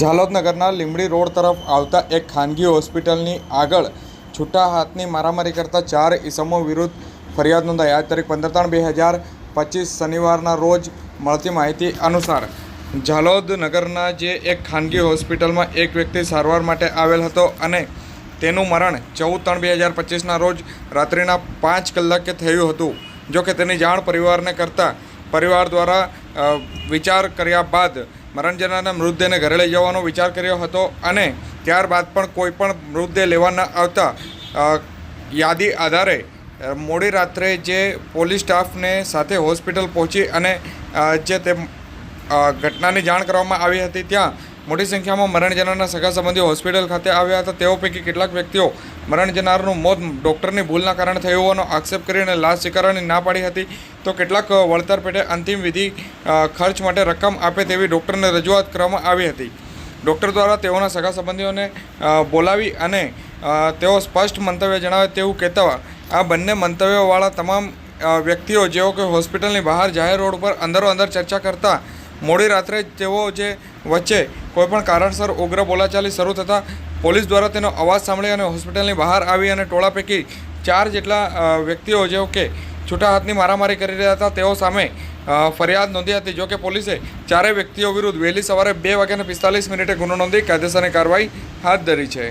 ઝાલોદ નગરના લીંબડી રોડ તરફ આવતા એક ખાનગી હોસ્પિટલની આગળ છૂટા હાથની મારામારી કરતા ચાર ઇસમો વિરુદ્ધ ફરિયાદ નોંધાઈ. આજ તારીખ પંદર ત્રણ બે હજાર પચીસ શનિવારના રોજ મળતી માહિતી અનુસાર ઝાલોદ નગરના જે એક ખાનગી હોસ્પિટલમાં એક વ્યક્તિ સારવાર માટે આવેલ હતો અને તેનું મરણ ચૌદ ત્રણ બે હજાર પચીસના રોજ રાત્રિના પાંચ કલાકે થયું હતું. જોકે તેની જાણ પરિવારને કરતાં પરિવાર દ્વારા વિચાર કર્યા બાદ મરણ જનારના મૃતદેહને ઘરે લઈ જવાનો વિચાર કર્યો હતો અને ત્યારબાદ પણ કોઈ પણ મૃતદેહ લેવા ન આવતા યાદી આધારે મોડી રાત્રે જે પોલીસ સ્ટાફને સાથે હોસ્પિટલ પહોંચી અને જે તે ઘટનાની જાણ કરવામાં આવી હતી ત્યાં મોટી સંખ્યામાં મરણ જનારના સગા સંબંધીઓ હોસ્પિટલ ખાતે આવ્યા હતા. તેઓ પૈકી કેટલાક વ્યક્તિઓ મરણ જનારનું મોત ડૉક્ટરની ભૂલના કારણે થયું હોવાનો આક્ષેપ કરીને લાશ સ્વીકારવાની ના પાડી હતી. તો કેટલાક વળતર પેટે અંતિમ વિધિ ખર્ચ માટે રકમ આપે તેવી ડૉક્ટરને રજૂઆત કરવામાં આવી હતી. ડૉક્ટર દ્વારા તેઓના સગા સંબંધીઓને બોલાવી અને તેઓ સ્પષ્ટ મંતવ્ય જણાવે તેવું કહેતા આ બંને મંતવ્યોવાળા તમામ વ્યક્તિઓ જેઓ કે હોસ્પિટલની બહાર જાહેર રોડ પર અંદરો અંદર ચર્ચા કરતા, મોડી રાત્રે તેઓ જે વચ્ચે કોઈપણ કારણસર ઉગ્ર બોલાચાલી શરૂ થતાં પોલીસ દ્વારા તેનો અવાજ સાંભળી અને હોસ્પિટલની બહાર આવી અને ટોળા પૈકી ચાર જેટલા વ્યક્તિઓ જેઓ કે છૂટા હાથની મારામારી કરી રહ્યા હતા, તેઓ સામે ફરિયાદ નોંધી હતી. જો કે પોલીસે ચારેય વ્યક્તિઓ વિરુદ્ધ વહેલી સવારે બે વાગ્યાને પિસ્તાલીસ મિનિટે ગુનો નોંધી કાયદેસરની કાર્યવાહી હાથ ધરી છે.